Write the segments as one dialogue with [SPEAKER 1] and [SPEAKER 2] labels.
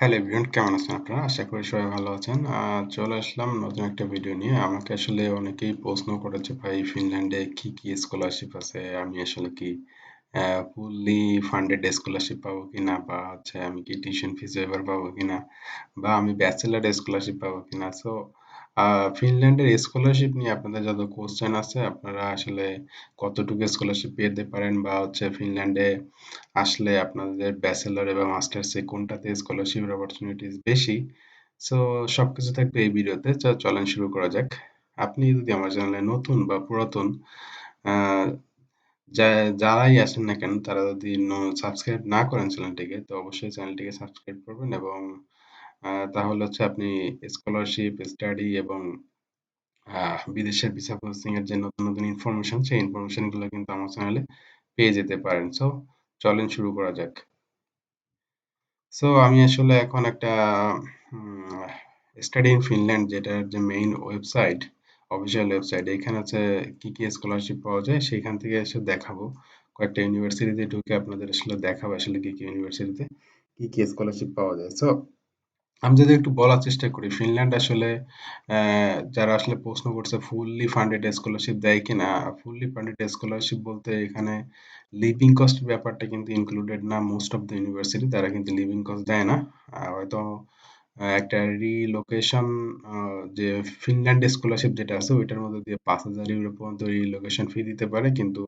[SPEAKER 1] Hello everyone কেমন আছেন আপনারা? আশা করি সবাই ভালো আছেন। চলে আসলাম নতুন একটা ভিডিও নিয়ে। আমাকে আসলে অনেকেই প্রশ্ন করেছে, ভাই ফিনল্যান্ডে কি কি স্কলারশিপ আছে? আমি আসলে কি ফুললি ফান্ডেড স্কলারশিপ পাবো কিনা? বা হচ্ছে আমি কি টিউশন ফিস এবার পাবো কিনা? বা আমি ব্যাচেলার স্কলারশিপ পাবো কিনা? সো ফিনল্যান্ডের স্কলারশিপ নিয়ে আপনাদের যত কোশ্চেন আছে, আপনারা আসলে কতটুকু স্কলারশিপ পেতে পারেন বা হচ্ছে ফিনল্যান্ডে আসলে আপনাদের ব্যাচেলর এবং মাস্টার্সে কোনটাতে অপরচুনিটিস বেশি? সো সবকিছু থাকবে এই ভিডিওতে। চলেন শুরু করা যাক। আপনি যদি আমার চ্যানেলে নতুন বা পুরাতন যারাই আসেন না কেন, তারা যদি সাবস্ক্রাইব না করেন চ্যানেলটিকে তো অবশ্যই চ্যানেলটিকে সাবস্ক্রাইব করবেন এবং তাহলে হচ্ছে আপনি স্কলারশিপ স্টাডি এবং বিদেশের ভিসা প্রসেসিং এর যে নতুন নতুন ইনফরমেশন সেই ইনফরমেশনগুলো কিন্তু আমার চ্যানেলে পেয়ে যেতে পারেন। সো চলেন শুরু করা যাক। সো আমি আসলে এখন একটা স্টাডি ইন ফিনল্যান্ড যেটার যে মেইন ওয়েবসাইট অফিসিয়াল ওয়েবসাইট এখানে হচ্ছে কি কি স্কলারশিপ পাওয়া যায় সেখান থেকে এসে দেখাবো। কয়েকটা ইউনিভার্সিটিতে ঢুকে আপনাদের আসলে দেখাবো আসলে কি কি ইউনিভার্সিটিতে কি কি স্কলারশিপ পাওয়া যায়। সো আমি যদি একটু বলার চেষ্টা করি, ফিনল্যান্ড আসলে যারা আসলে প্রশ্ন করছে ফুললি ফান্ডেড স্কলারশিপ দেয় কিনা ফুললি ফান্ডেড স্কলারশিপ বলতে এখানে লিভিং কস্ট ব্যাপারটা কিন্তু ইনক্লুডেড না। মোস্ট অফ দ্য ইউনিভার্সিটি তারা কিন্তু লিভিং কস্ট দেয় না। হয়তো একটা রিলোকেশন যে ফিনল্যান্ড স্কলারশিপ যেটা আছে, ওইটার মধ্যে দিয়ে পাঁচ হাজার ইউরো পর্যন্ত রিলোকেশন ফি দিতে পারে। কিন্তু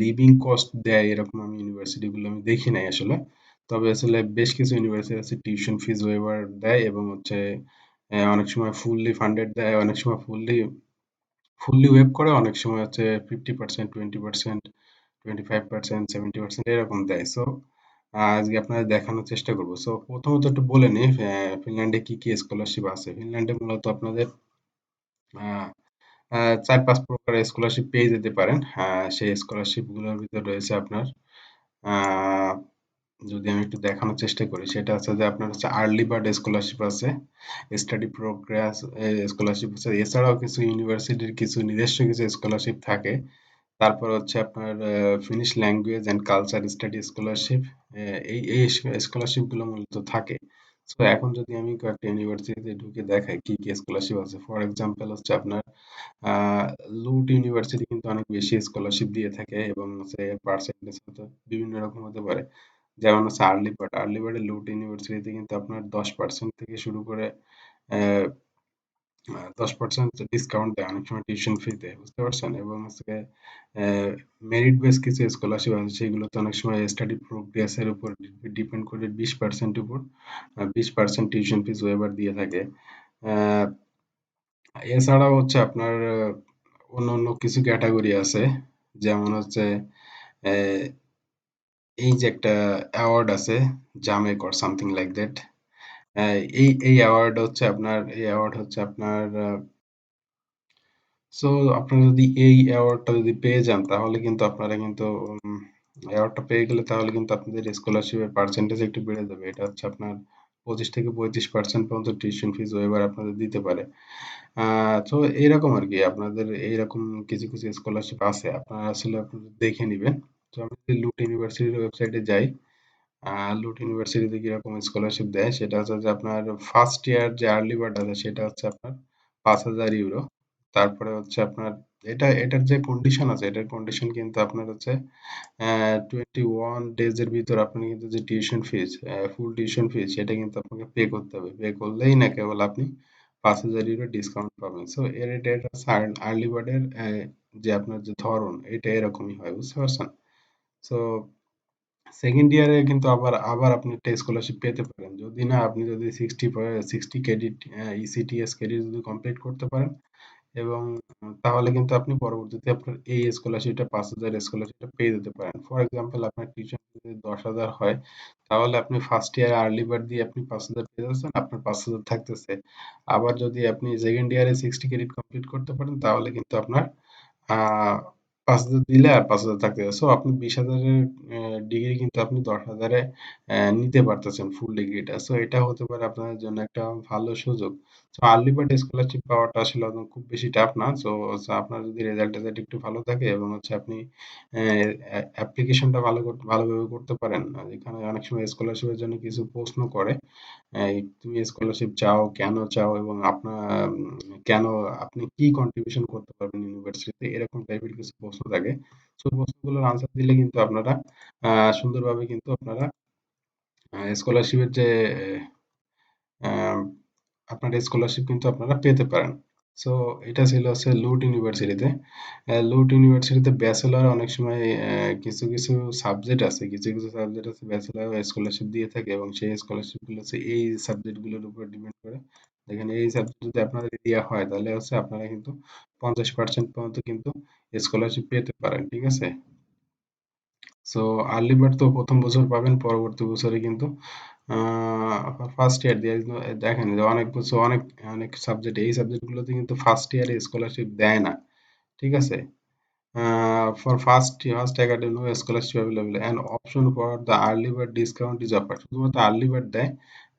[SPEAKER 1] লিভিং কস্ট দেয় এরকম আমি ইউনিভার্সিটিগুলো আমি দেখি নাই আসলে। তবে আসলে বেশ কিছু ইউনিভার্সিটি আছে টিউশন ফিজ ওয়েভার দেয় এবং হচ্ছে অনেক সময় ফুললি ফান্ডেড দেয়, অনেক সময় ফুললি ফুললি ওয়েব করে, অনেক সময় হচ্ছে fifty percent twenty percent twenty five percent seventy percent এরকম দেয়। সো আজকে আপনাদের দেখানোর চেষ্টা করব। সো প্রথমত একটু বলে নিই ফিনল্যান্ডে কি কি স্কলারশিপ আছে? ফিনল্যান্ডে মূলত আপনাদের চার পাঁচ প্রকার স্কলারশিপ পেয়ে যেতে পারেন। সেই স্কলারশিপগুলোর ভিতরে রয়েছে আপনার যদি আমি একটু দেখানোর চেষ্টা করি, সেটা হচ্ছে যে আপনার হচ্ছে আর্লি বার্ড স্কলারশিপ আছে স্টাডি প্রোগ্রেস স্কলারশিপ আছে, এছাড়াও কিছু ইউনিভার্সিটির কিছু নিজস্ব কিছু স্কলারশিপ থাকে। তারপর হচ্ছে আপনার Finnish language and culture study scholarship এই এই স্কলারশিপগুলো মূলত থাকে। তো এখন যদি আমি কয়েকটা ইউনিভার্সিটিতে ঢুকে দেখাই কি কি স্কলারশিপ আছে। ফর এক্সাম্পল হচ্ছে আপনার লুট ইউনিভার্সিটি কিন্তু অনেক বেশি স্কলারশিপ দিয়ে থাকে এবং হচ্ছে পার্সেন্টেজ হয়তো বিভিন্ন রকম হতে পারে। যেমন হচ্ছে আর্লি বার্ড আর্লি বার্ডে লুট ইউনিভার্সিটিতে কিন্তু আপনার দশ পার্সেন্ট থেকে শুরু করে দশ পার্সেন্ট ডিসকাউন্ট দেয় অনেক সময় টিউশন ফিতে বুঝতে পারছেন? এবং হচ্ছে মেরিট বেস কিছু স্কলারশিপ আছে সেগুলোতে অনেক সময় স্টাডি প্রোগ্রেসের উপর ডিপেন্ড করে বিশ পার্সেন্ট উপর বিশ পার্সেন্ট টিউশন ফিস ওয়েবার দিয়ে থাকে। এছাড়াও হচ্ছে আপনার অন্য অন্য কিছু ক্যাটাগরি আছে, যেমন হচ্ছে এই যে একটা অ্যাওয়ার্ড আছে জামেক অর সামথিং লাইক দ্যাট এই এই অ্যাওয়ার্ড হচ্ছে আপনার, এই অ্যাওয়ার্ড হচ্ছে আপনার সো আপনারা যদি এই অ্যাওয়ার্ডটা যদি পেয়ে যান, তাহলে কিন্তু আপনারা কিন্তু অ্যাওয়ার্ডটা পেয়ে গেলে তাহলে কিন্তু আপনাদের স্কলারশিপের পার্সেন্টেজ একটু বেড়ে যাবে। এটা হচ্ছে আপনার পঁচিশ থেকে পঁয়ত্রিশ পার্সেন্ট পর্যন্ত টিউশন ফিজ ওয়েবার আপনাদের দিতে পারে। তো এইরকম আর কি, আপনাদের এইরকম কিছু কিছু স্কলারশিপ আছে। আপনারা আসলে আপনাদের দেখে নেবেন। তো আমি যদি লুট ইউনিভার্সিটির ওয়েবসাইটে যাই লুট ইউনিভার্সিটিতে কীরকম স্কলারশিপ দেয়, সেটা হচ্ছে যে আপনার ফার্স্ট ইয়ার যে আর্লি বার্ড আছে, সেটা হচ্ছে আপনার পাঁচ হাজার ইউরো তারপরে হচ্ছে আপনার এটা, এটার যে কন্ডিশন আছে, এটার কন্ডিশন কিন্তু আপনার হচ্ছে টোয়েন্টি ওয়ান ডেজ এর ভিতর আপনি কিন্তু যে tuition fees full tuition fees সেটা কিন্তু আপনাকে পে করতে হবে। পে করলেই না কেবল আপনি পাঁচ হাজার ইউরো ডিসকাউন্ট পাবেন। সো এর এটা আর্লি বার্ডের যে আপনার যে ধরন, এটা এরকমই হয়, বুঝতে পারছেন? সো সেকেন্ড ইয়ারে কিন্তু আবার আবার আপনি একটা স্কলারশিপ পেতে পারেন। যদি না, আপনি যদি sixty sixty credit ECTS credit যদি কমপ্লিট করতে পারেন এবং তাহলে কিন্তু আপনি পরবর্তীতে আপনার এই স্কলারশিপটা পাঁচ হাজার স্কলারশিপটা পেয়ে যেতে পারেন। ফর এক্সাম্পল আপনার টিউশন যদি দশ হাজার হয়, তাহলে আপনি ফার্স্ট ইয়ার আর্লি বার্ড দিয়ে আপনি পাঁচ হাজার পেয়ে যাচ্ছেন, আপনার পাঁচ হাজার থাকতেছে। আবার যদি আপনি সেকেন্ড ইয়ারে সিক্সটি ক্রেডিট কমপ্লিট করতে পারেন, তাহলে কিন্তু আপনার পাঁচ হাজার দিলে আর পাঁচ হাজার থাকতে সো আপনি বিশ হাজারের ডিগ্রি কিন্তু আপনি দশ হাজারে নিতে পারতেছেন ফুল ডিগ্রিটা সো এটা হতে পারে আপনার জন্য একটা ভালো সুযোগ। সো আর্লি বার্ড স্কলারশিপ পাওয়াটা আসলে খুব বেশি টাফ না। সো আপনার যদি রেজাল্ট রেজাল্ট একটু ভালো থাকে এবং হচ্ছে আপনি অ্যাপ্লিকেশনটা ভালো ভালোভাবে করতে পারেন এখানে অনেক সময় স্কলারশিপের জন্য কিছু প্রশ্ন করে তুমি স্কলারশিপ চাও, কেন চাও এবং আপনার, কেন আপনি কি কন্ট্রিবিউশন করতে পারবেন ইউনিভার্সিটিতে এরকম টাইপের কিছু প্রশ্ন থাকে। সো প্রশ্নগুলোর আনসার দিলে কিন্তু আপনারা সুন্দরভাবে কিন্তু আপনারা স্কলারশিপের যে আপনার স্কলারশিপ কিন্তু আপনারা পেতে পারেন। সো এটা ছিল হচ্ছে লুট ইউনিভার্সিটিতে লুট ইউনিভার্সিটিতে ব্যাচেলার অনেক সময় কিছু কিছু সাবজেক্ট আছে, কিছু কিছু সাবজেক্ট আছে ব্যাচেলার স্কলারশিপ দিয়ে থাকে এবং সেই স্কলারশিপগুলো হচ্ছে এই সাবজেক্টগুলোর উপর ডিপেন্ড করে। দেখেন, এই সাবজেক্ট যদি আপনাদের দেওয়া হয়, তাহলে হচ্ছে আপনারা কিন্তু পঞ্চাশ পার্সেন্ট পর্যন্ত কিন্তু স্কলারশিপ পেতে পারেন, ঠিক আছে? সো আর্লি বার্ড তো প্রথম বছর পাবেন, পরবর্তী বছরে কিন্তু ফার্স্ট ইয়ার দিয়ে দেখেন যে অনেক কিছু, অনেক অনেক সাবজেক্ট এই সাবজেক্টগুলোতে কিন্তু ফার্স্ট ইয়ারে স্কলারশিপ দেয় না, ঠিক আছে? For first first academy no scholarship available and option for the early bird discount is offer শুধুমাত্র আর্লি বার্ড দেয়,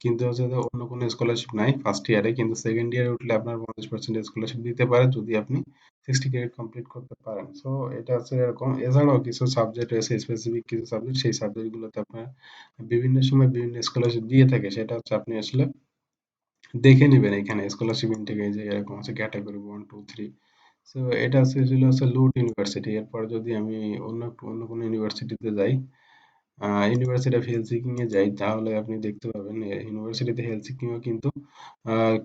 [SPEAKER 1] কিন্তু হচ্ছে যে অন্য কোনো স্কলারশিপ নাই ফার্স্ট ইয়ারে কিন্তু সেকেন্ড ইয়ারে উঠলে আপনার পঞ্চাশ পার্সেন্ট স্কলারশিপ দিতে পারে যদি আপনি সিক্সটি ক্রেডিট কমপ্লিট করতে পারেন। সো এটা হচ্ছে এরকম। এছাড়াও কিছু সাবজেক্ট রয়েছে স্পেসিফিক কিছু সাবজেক্ট সেই সাবজেক্টগুলোতে আপনার বিভিন্ন সময় বিভিন্ন স্কলারশিপ দিয়ে থাকে। সেটা হচ্ছে আপনি আসলে দেখে নেবেন এখানে স্কলারশিপ ইনটেকে যে এরকম আছে category one two three so এটা ছিল হচ্ছে লুট ইউনিভার্সিটি এরপর যদি আমি অন্য অন্য কোনো ইউনিভার্সিটিতে যাই ইউনিভার্সিটি অফ হেলসিকিং এ যাই, তাহলে আপনি দেখতে পাবেন ইউনিভার্সিটিতে হেলসিকিংও কিন্তু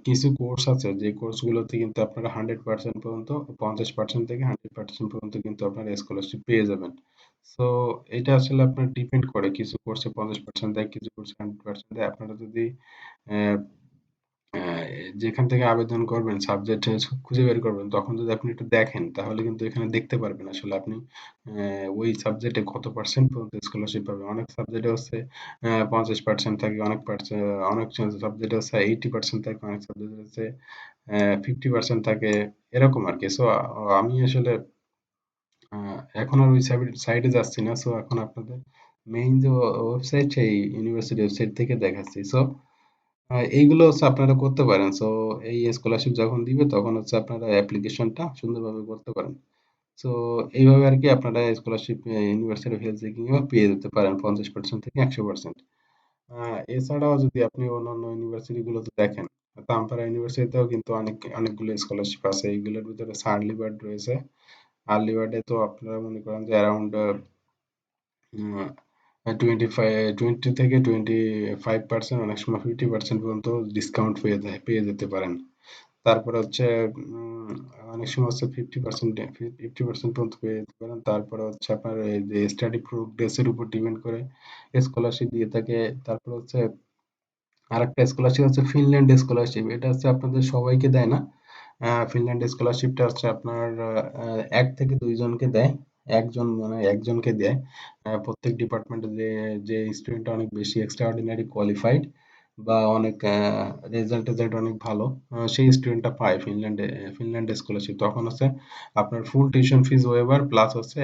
[SPEAKER 1] কিছু কোর্স আছে। যে কোর্সগুলোতে কিন্তু আপনারা হান্ড্রেড পার্সেন্ট পর্যন্ত, পঞ্চাশ পার্সেন্ট থেকে হান্ড্রেড পার্সেন্ট পর্যন্ত কিন্তু আপনারা স্কলারশিপ পেয়ে যাবেন। সো এটা আসলে আপনার ডিপেন্ড করে। কিছু কোর্সে পঞ্চাশ পার্সেন্ট দেয়, কিছু কোর্সে হান্ড্রেড পার্সেন্ট দেয়। আপনারা যদি যেখান থেকে আবেদন করবেন সাবজেক্ট খুঁজে বের করবেন, তখন যদি আপনি একটু দেখেন, তাহলে কিন্তু এখানে দেখতে পারবেন আসলে আপনি ওই সাবজেক্টে কত পার্সেন্ট পর্যন্ত স্কলারশিপ পাবেন। অনেক সাবজেক্টে হচ্ছে পঞ্চাশ পার্সেন্ট থাকে, অনেক অনেক সাবজেক্টে হচ্ছে এইটি পার্সেন্ট থাকে, অনেক সাবজেক্টে হচ্ছে ফিফটি পার্সেন্ট থাকে, এরকম আর কি। সো আমি আসলে এখন আর ওই সাইডে যাচ্ছি না। সো এখন আপনাদের মেইন যে ওয়েবসাইট সেই ইউনিভার্সিটি ওয়েবসাইট থেকে দেখাচ্ছি। সো এইগুলো হচ্ছে আপনারা করতে পারেন। সো এই স্কলারশিপ যখন দিবে, তখন হচ্ছে আপনারা অ্যাপ্লিকেশনটা সুন্দরভাবে করতে পারেন। সো এইভাবে আর কি আপনারা স্কলারশিপ ইউনিভার্সিটি অফ হেলথ চেকিংও পেয়ে যেতে পারেন, পঞ্চাশ পার্সেন্ট থেকে একশো পার্সেন্ট এছাড়াও যদি আপনি অন্যান্য ইউনিভার্সিটিগুলোতে দেখেন তামপারা ইউনিভার্সিটিতেও কিন্তু অনেক, অনেকগুলো স্কলারশিপ আছে। এইগুলোর ভিতরে আর্লি বার্ড রয়েছে। আর্লি বার্ডে তো আপনারা মনে করেন যে অ্যারাউন্ড টোয়েন্টি থেকে টোয়েন্টি ফাইভ পার্সেন্ট অনেক সময় ফিফটি পার্সেন্ট পর্যন্ত ডিসকাউন্ট পেয়ে যায়, পেয়ে যেতে পারেন। তারপরে হচ্ছে অনেক সময় হচ্ছে ফিফটি পার্সেন্ট ফিফটি পার্সেন্ট পর্যন্ত পেয়ে যেতে পারেন। তারপরে হচ্ছে আপনার যে স্টাডি প্রোগ্রেসের উপর ডিপেন্ড করে স্কলারশিপ দিয়ে থাকে। তারপরে হচ্ছে আরেকটা স্কলারশিপ হচ্ছে ফিনল্যান্ড স্কলারশিপ এটা হচ্ছে আপনাদের সবাইকে দেয় না। ফিনল্যান্ড স্কলারশিপটা হচ্ছে আপনার এক থেকে দুইজনকে দেয়। একজন মানে একজনকে দেয়। প্রত্যেক ডিপার্টমেন্টে যে যে স্টুডেন্ট অনেক বেশি এক্সট্রা অর্ডিনারি কোয়ালিফাইড বা অনেক রেজাল্ট রেজাল্ট অনেক ভালো সেই স্টুডেন্টটা পায় ফিনল্যান্ডে, ফিনল্যান্ড স্কলারশিপ তখন হচ্ছে আপনার full tuition fees waiver plus হচ্ছে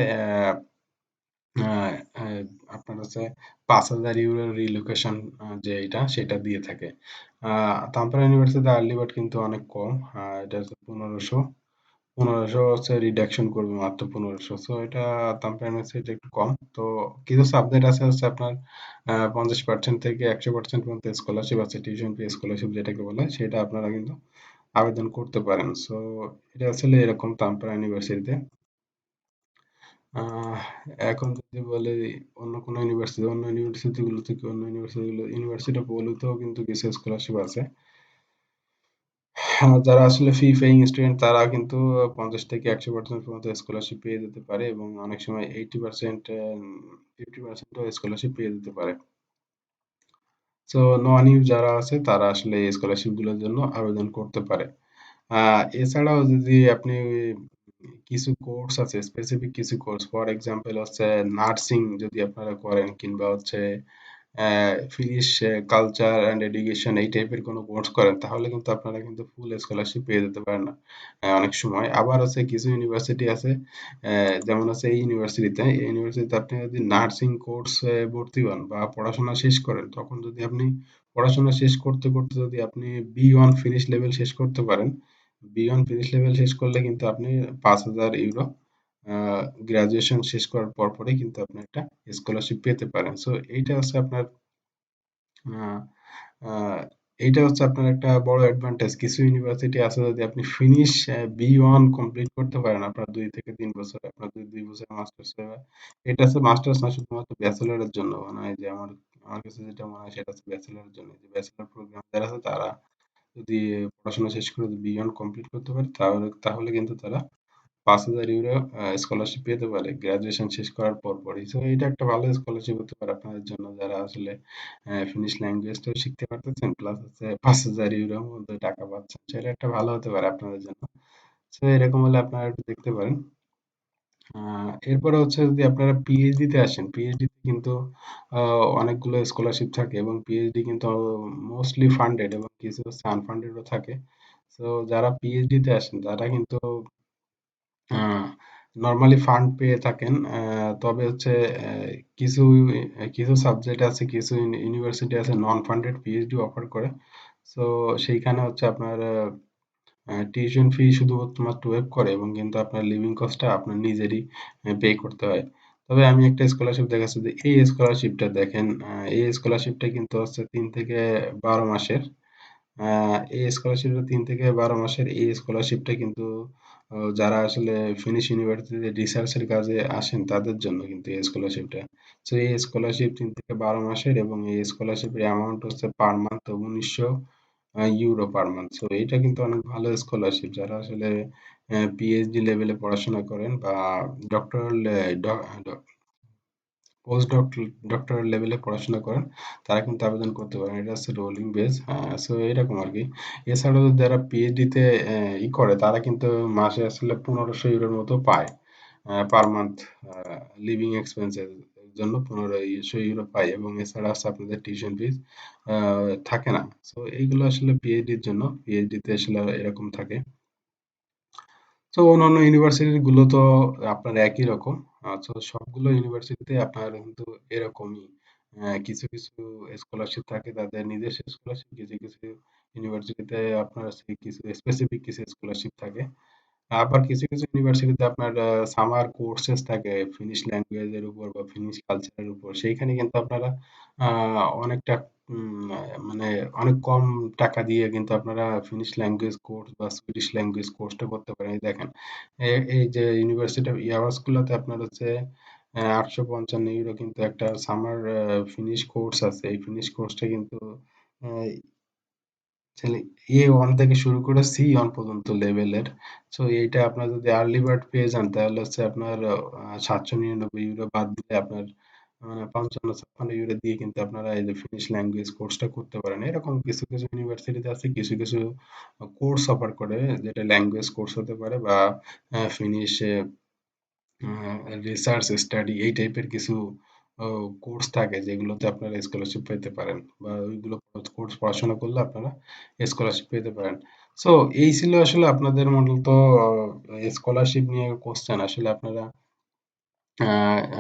[SPEAKER 1] আপনার হচ্ছে পাঁচ হাজার ইউরো রিলোকেশন যে এটা, সেটা দিয়ে থাকে। তাম্পারা ইউনিভার্সিটি আর্লি বার্ড কিন্তু অনেক কম এটা হচ্ছে পনেরোশো। পনেরোশো হচ্ছে রিডাকশন করবে মাত্র পনেরোশো। সো এটা তাম্পারা ইউনিভার্সিটি একটু কম। তো কিছু সাবজেক্ট আছে হচ্ছে আপনার পঞ্চাশ পার্সেন্ট থেকে একশো পার্সেন্ট পর্যন্ত স্কলারশিপ আছে টিউশন ফি স্কলারশিপ যেটাকে বলে, সেটা আপনারা কিন্তু আবেদন করতে পারেন। সো এটা আসলে এরকম তাম্পারা ইউনিভার্সিটিতে এখন যদি বলে অন্য কোনো ইউনিভার্সিটি অন্য ইউনিভার্সিটি গুলো থেকে অন্য ইউনিভার্সিটি গুলো ইউনিভার্সিটি বলতেও কিন্তু কিছু স্কলারশিপ আছে। যারা আসলে ফি পেইং স্টুডেন্ট তারা কিন্তু পঞ্চাশ থেকে একশো পার্সেন্ট পর্যন্ত স্কলারশিপ পেয়ে যেতে পারে এবং অনেক সময় এইটি পার্সেন্ট ফিফটি পার্সেন্টও স্কলারশিপ পেয়ে যেতে পারে। সো নন ইউ যারা আছে, তারা আসলে এই স্কলারশিপগুলোর জন্য আবেদন করতে পারে। এছাড়াও যদি আপনি কিছু কোর্স আছে স্পেসিফিক কিছু কোর্স ফর এক্সাম্পল হচ্ছে নার্সিং যদি আপনারা করেন কিংবা হচ্ছে ফিনিশ কালচার অ্যান্ড এডুকেশন এই টাইপের কোনো কোর্স করেন, তাহলে কিন্তু আপনারা কিন্তু ফুল স্কলারশিপ পেয়ে যেতে পারেন না অনেক সময়। আবার আছে কিছু ইউনিভার্সিটি আছে যেমন আছে এই ইউনিভার্সিটিতে এই ইউনিভার্সিটিতে আপনি যদি নার্সিং কোর্স ভর্তি হন বা পড়াশোনা শেষ করেন, তখন যদি আপনি পড়াশোনা শেষ করতে করতে যদি আপনি বি ওয়ান ফিনিশ লেভেল শেষ করতে পারেন বি ওয়ান ফিনিশ লেভেল শেষ করলে কিন্তু আপনি পাঁচ হাজার ইউরো গ্রাজুয়েশন শেষ করার পর পরই কিন্তু আপনি একটা স্কলারশিপ পেতে পারেন। সো এইটা হচ্ছে আপনার এইটা হচ্ছে আপনার একটা বড় অ্যাডভান্টেজ কিছু ইউনিভার্সিটি আছে যদি আপনি ফিনিশ বি ওয়ান কমপ্লিট করতে পারেন, আপনার দুই থেকে তিন বছর, আপনার দুই দুই বছর মাস্টার্স এটা হচ্ছে মাস্টার্স না, শুধুমাত্র ব্যাচেলরের জন্য। মানে যে আমার আমার কাছে যেটা মনে হয় সেটা হচ্ছে ব্যাচেলরের জন্য। যে ব্যাচেলর প্রোগ্রাম যারা আছে তারা যদি পড়াশোনা শেষ করে বি ওয়ান কমপ্লিট করতে পারে, তাহলে তাহলে কিন্তু তারা পাঁচ হাজার ইউরো স্কলারশিপ পেতে পারে। গ্রাজুয়েশন শেষ করার পর পরই। তো এটা একটা ভালো স্কলারশিপ হতে পারে আপনাদের জন্য যারা আসলে ফিনিশ ল্যাঙ্গুয়েজটাও শিখতে পারতেছেন প্লাস হচ্ছে মধ্যে টাকা পাচ্ছেন। সেটা একটা ভালো হতে পারে আপনাদের জন্য। তো এরকম হলে আপনারা একটু দেখতে পারেন। এরপরে হচ্ছে যদি আপনারা পিএইচডি তে আসেন পিএইচডি কিন্তু অনেকগুলো স্কলারশিপ থাকে এবং পিএইচডি কিন্তু মোস্টলি ফান্ডেড এবং কিছু হচ্ছে আনফান্ডেডও থাকে। তো যারা পিএইচডি তে আসেন, তারা কিন্তু নর্মালি ফান্ড পেয়ে থাকেন। তবে হচ্ছে কিছু কিছু সাবজেক্ট আছে, কিছু ইউনিভার্সিটি আছে নন ফান্ডেড পিএইচডি অফার করে। সো সেইখানে হচ্ছে আপনার টিউশন ফি শুধুমাত্র ওয়েব করে এবং কিন্তু আপনার লিভিং কস্টটা আপনার নিজেরই পে করতে হয়। তবে আমি একটা স্কলারশিপ দেখাচ্ছি যে, এই স্কলারশিপটা দেখেন এই স্কলারশিপটা কিন্তু হচ্ছে তিন থেকে বারো মাসের। এই স্কলারশিপটা তিন থেকে বারো মাসের এই স্কলারশিপটা কিন্তু যারা আসলে ফিনিশ ইউনিভার্সিটিতে রিসার্চের কাজে আসেন, তাদের জন্য কিন্তু এই স্কলারশিপটা তো এই স্কলারশিপ তিন থেকে বারো মাসের এবং এই স্কলারশিপের অ্যামাউন্ট হচ্ছে পার মান্থ উনিশশো ইউরো পার মান্থ সো এটা কিন্তু অনেক ভালো স্কলারশিপ যারা আসলে পিএইচডি লেভেলে পড়াশোনা করেন বা ডক্টরাল পোস্ট ডক্টরাল লেভেলে পড়াশোনা করেন, তারা কিন্তু আবেদন করতে পারেন। এটা হচ্ছে রোলিং বেস সো এরকম আর কি এছাড়াও যারা পিএইচডিতে ই করে, তারা কিন্তু মাসে আসলে পনেরোশো ইউরোর মতো পায় পার মান্থ লিভিং এক্সপেন্সের জন্য পনেরোশো ইউরো পায়, এবং এছাড়া আছে আপনাদের টিউশন ফিস থাকে না। সো এইগুলো আসলে পিএইচডির জন্য পিএইচডিতে আসলে এরকম থাকে। তো অন্যান্য ইউনিভার্সিটি গুলো তো আপনার একই রকম। সবগুলো ইউনিভার্সিটিতে আপনার কিন্তু এরকমই। কিছু কিছু স্কলারশিপ থাকে তাদের নিজস্ব স্কলারশিপ কিছু কিছু ইউনিভার্সিটিতে আপনার কিছু স্পেসিফিক কিছু স্কলারশিপ থাকে। আবার কিছু কিছু ইউনিভার্সিটিতে আপনার সামার কোর্সেস থাকে ফিনিশ ল্যাঙ্গুয়েজের উপর বা ফিনিশ কালচারের উপর। সেইখানে কিন্তু আপনারা অনেকটা মানে অনেক কম টাকা দিয়ে কিন্তু আপনারা ফিনিশ ল্যাঙ্গুয়েজ কোর্স বা সুইডিশ ল্যাঙ্গুয়েজ কোর্সটা করতে পারেন। দেখেন এই যে ইউনিভার্সিটি অফ ইয়াওয়াসকুলাতে আপনার হচ্ছে আটশো পঞ্চান্ন ইউরো কিন্তু একটা সামার ফিনিশ কোর্স আছে। এই ফিনিশ কোর্সটা কিন্তু, এ ওয়ান থেকে শুরু করে সি ওয়ান পর্যন্ত লেভেলের সো এইটা আপনার যদি আর্লি বার্ড পেয়ে যান, তাহলে হচ্ছে আপনার সাতশো নিরানব্বই ইউরো বাদ দিলে আপনার মানে পঞ্চান্ন, ছাপ্পান্ন ইউরো দিয়ে কিন্তু আপনারা এই যে ফিনিশ ল্যাঙ্গুয়েজ কোর্সটা করতে পারেন। এরকম কিছু কিছু ইউনিভার্সিটিতে আছে, কিছু কিছু কোর্স অফার করে, যেটা ল্যাঙ্গুয়েজ কোর্স হতে পারে বা ফিনিশ রিসার্চ স্টাডি এই টাইপের কিছু কোর্স থাকে যেগুলোতে আপনারা স্কলারশিপ পেতে পারেন বা ওইগুলো কোর্স পড়াশোনা করলে আপনারা স্কলারশিপ পেতে পারেন। সো এই ছিল আসলে আপনাদের মূলত স্কলারশিপ নিয়ে কোশ্চেন আসলে আপনারা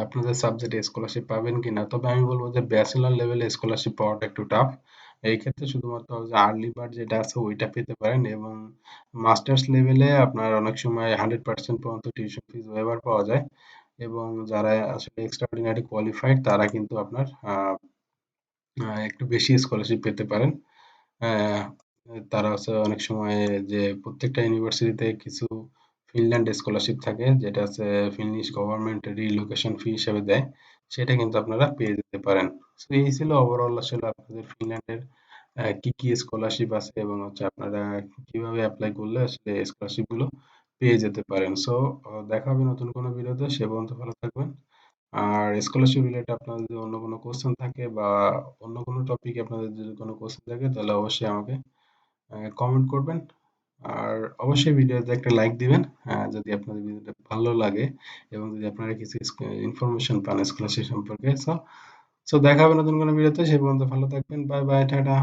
[SPEAKER 1] আপনাদের সাবজেক্টে স্কলারশিপ পাবেন কিনা? তবে আমি বলব যে ব্যাচেলার লেভেলে স্কলারশিপ পাওয়াটা একটু টাফ এই ক্ষেত্রে শুধুমাত্র যে আর্লি বার্ড যেটা আছে, ওইটা পেতে পারেন এবং মাস্টার্স লেভেলে আপনার অনেক সময় হান্ড্রেড পার্সেন্ট পর্যন্ত টিউশন ফিস ওয়েবার পাওয়া যায় এবং যারা আসলে এক্সট্রাঅর্ডিনারি কোয়ালিফাইড তারা কিন্তু আপনার একটু বেশি স্কলারশিপ পেতে পারেন। তারা হচ্ছে অনেক সময় যে প্রত্যেকটা ইউনিভার্সিটিতে কিছু ফিনল্যান্ড স্কলারশিপ থাকে, যেটা হচ্ছে ফিনিশ গভর্নমেন্ট রিলোকেশন ফি হিসেবে দেয়, সেটা কিন্তু আপনারা পেয়ে যেতে পারেন। এই ছিল ওভারঅল আসলে আপনাদের ফিনল্যান্ডের কি কি স্কলারশিপ আছে এবং হচ্ছে আপনারা কীভাবে অ্যাপ্লাই করলে আসলে স্কলারশিপগুলো পেয়ে যেতে পারেন। সো দেখা হবে নতুন কোনো ভিডিওতে, সে পর্যন্ত ভালো থাকবেন। আর স্কলারশিপ রিলেটেড আপনাদের যদি অন্য কোনো কোশ্চেন থাকে বা অন্য কোনো টপিকে আপনাদের যদি কোনো কোশ্চেন থাকে, তাহলে অবশ্যই আমাকে কমেন্ট করবেন। আর অবশ্যই ভিডিওতে একটা লাইক দিবেন যদি আপনাদের ভিডিওটা ভালো লাগে এবং যদি আপনারা কিছু ইনফরমেশন পান স্কলারশিপ সম্পর্কে। সো সো দেখা হবে নতুন কোনো ভিডিওতে সেই পর্যন্ত ভালো থাকবেন বাই বাই টাটা।